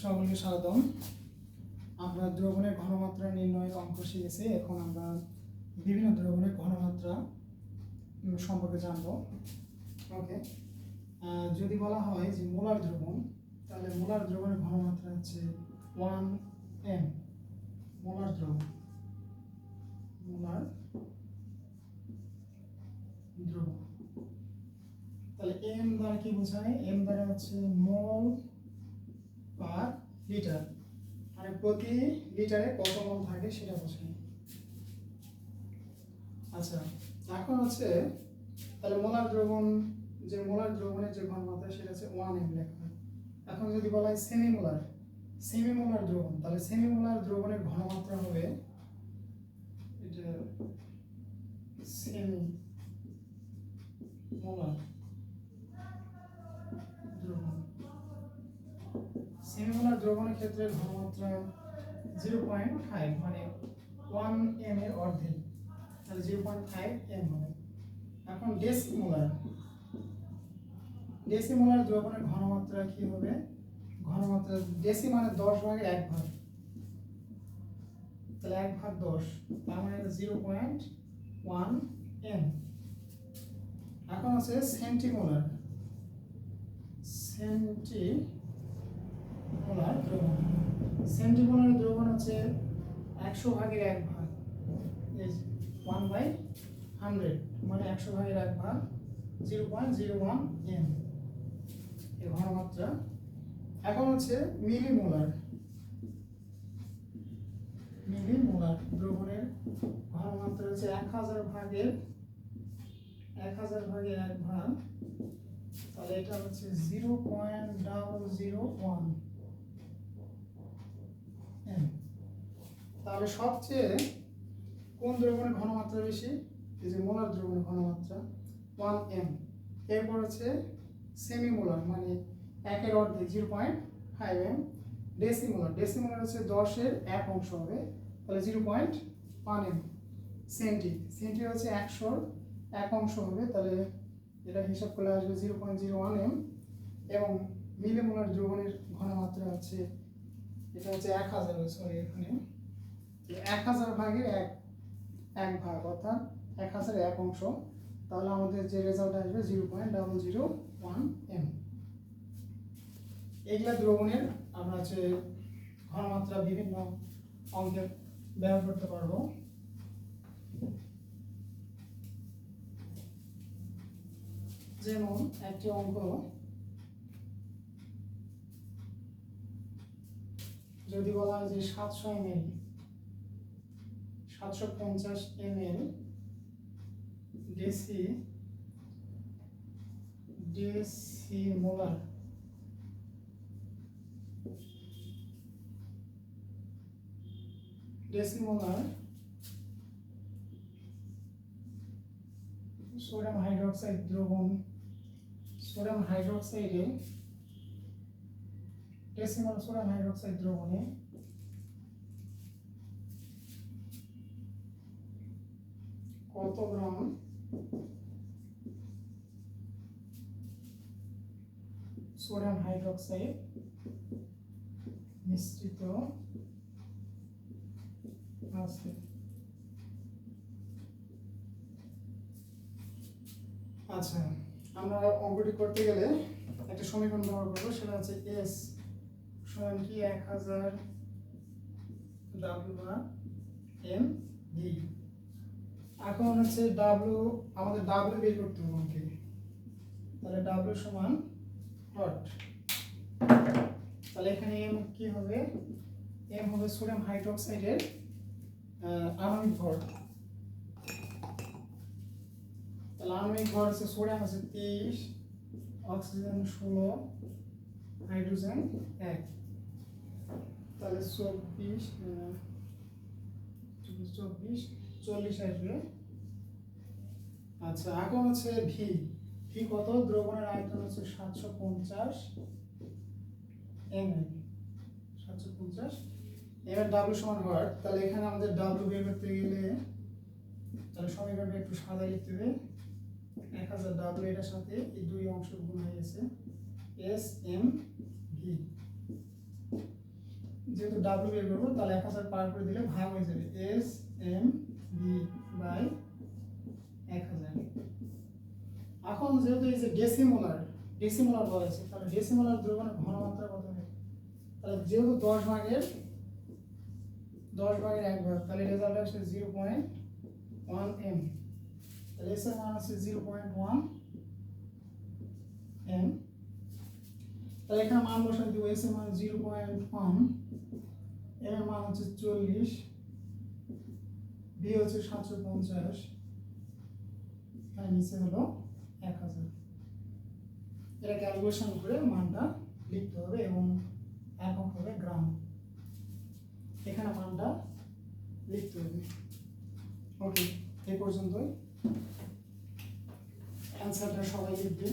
সকলকে স্বাগতম আমরা দ্রবণের ঘনমাত্রা নির্ণয়ের অঙ্ক শিখেছি এখন আমরা বিভিন্ন দ্রবণের ঘনমাত্রা সম্পর্কে জানব। ওকে যদি বলা হয় যে মোলার দ্রবণ, তাহলে মোলার দ্রবণের ঘনমাত্রা হচ্ছে ওয়ান এম। মোলার দ্রবণ। মোলার দ্রবণ। তাহলে এম দ্বারা কি বোঝায়? এম দ্বারা হচ্ছে মোল পার লিটার। মানে প্রতি লিটারে কত মোল থাকে সেটা বোঝায় আচ্ছা এখন হচ্ছে তাহলে মোলার দ্রবণ, যে মোলার দ্রবণের যে ঘনমাত্রা সেটা হচ্ছে ওয়ান এম লেখা। এখন যদি বলা হয় সেমি মোলার সেমি মোলার দ্রবণ, তাহলে সেমি মোলার দ্রবণের ঘনমাত্রা হবে এটা সেমি মোলার সেমিমোলার দ্রবণের ক্ষেত্রে ঘনমাত্রা জিরো পয়েন্ট ফাইভ মানে ওয়ান এম এর অর্ধেক। তাহলে জিরো পয়েন্ট ফাইভ এম হবে। এখন ডেসিমোলার। ডেসিমোলার দ্রবণের ঘনমাত্রা কি হবে? ঘনমাত্রা ডেসি মানে দশ ভাগের এক ভাগ। তাহলে এক ভাগ দশ, তার মানে জিরো পয়েন্ট ওয়ান এম এখন আছে সেন্টিমোলার সেন্টি মোলার দ্রবণ সেন্টিমোলার দ্রবণ হচ্ছে একশো ভাগের এক ভাগ। ওয়ান বাই হান্ড্রেড মানে একশো ভাগের এক ভাগ zero point zero one M এর ঘনমাত্রা। এখন হচ্ছে মিলিমোলার মিলিমোলার দ্রবণের ঘনমাত্রা হচ্ছে এক হাজার ভাগের, এক হাজার ভাগের এক ভাগ। তাহলে এটা হচ্ছে zero point double zero one তাহলে সবচেয়ে কোন দ্রবণের ঘনমাত্রা বেশি? এই যে মোলার দ্রবণের ঘনমাত্রা ওয়ান এম এরপর হচ্ছে সেমি মোলার মানে একের অর্ধেক zero point five M decimolar decimolar হচ্ছে দশের এক অংশ হবে, তাহলে zero point one M centi centi হচ্ছে একশোর এক অংশ হবে, তাহলে এটা হিসাব করলে আসবে zero point zero one M এবং মিলিমোলার দ্রবণের ঘনমাত্রা হচ্ছে, এটা হচ্ছে এক হাজার সরি এখানে। এক হাজার ভাগের এক এক ভাগ অর্থাৎ এক হাজারের এক অংশ, তাহলে আমাদের যে রেজাল্ট আসবে zero point double zero one M এগুলা দ্রবণের আমরা হচ্ছে ঘনমাত্রা বিভিন্ন অঙ্কে ব্যবহার করতে পারব। যেমন একটি অঙ্ক, যদি বলা হয় যে সাতশো এম এল সাতশো পঞ্চাশ M L deci deci molar decimolar sodium hydroxide দ্রবণ। সোডিয়াম হাইড্রোক্সাইডে, ডেসিমল সোডিয়াম হাইড্রোক্সাইড দ্রবণে কত গ্রাম? সোডিয়াম হাইড্রোক্সাইড মিশ্রিত আছে। আচ্ছা আমরা অঙ্কটি করতে গেলে একটা সমীকরণ ব্যবহার করব, সেটা হচ্ছে এস সমান কি? এক হাজার ডাব্লিউ বা এম ভি এখন হচ্ছে ডাব্লিউ আমাদের ডাব্লিউ বের করতে হবে অঙ্কে তাহলে ডাব্লিউ সমান হট তাহলে এখানে এম কি হবে? এম হবে সোডিয়াম হাইড্রোক্সাইডের আণবিক ভর। তাহলে আণবিক ভর হচ্ছে সোডিয়াম আছে তেইশ অক্সিজেন ষোলো হাইড্রোজেন এক। তাহলে চব্বিশ চব্বিশ। চল্লিশ আসবে। আচ্ছা এখন হচ্ছে ভি ভি কত? দ্রবণের আয়তন হচ্ছে সাতশো পঞ্চাশ এম সাতশো পঞ্চাশ। এবার ডাব্লু সমান ওয়াট তাহলে এখানে আমাদের ডাব্লু বের করতে গেলে, তাহলে সমীকরণটা একটু সাদা লিখতে হবে। এক হাজার ডাব্লু এটার সাথে এই দুই অংশ গুণ হয়ে গেছে এস এম ভি যেহেতু ডাব্লিউ বের করব, তাহলে এক হাজার পার করে দিলে ভাগ হয়ে যাবে এস এম বাই এক হাজার। এখন যেহেতু এই যে ডেসিমোলার ডেসিমোলার বলা আছে তাহলে ডেসিমোলার দ্রবণের ঘনমাত্রা কত হবে? তাহলে যেহেতু দশ ভাগের দশ ভাগের এক ভাগ, তাহলে রেজাল্ট আসছে জিরো পয়েন্ট ওয়ান এম তাহলে এস এর মান আছে জিরো পয়েন্ট ওয়ান এম তাহলে এখানে মান বসাই দিব এস এর মান জিরো পয়েন্ট ওয়ান এম এর মান হচ্ছে চল্লিশ। বি হচ্ছে সাতশো পঞ্চাশ। এখানে নিচে হলো এক হাজার। এটা ক্যালকুলেশন করে মানটা লিখতে হবে এবং একক হবে গ্রাম। এখানে মানটা লিখতে হবে। ওকে এই পর্যন্তই। অ্যান্সারটা সবাই লিখবে।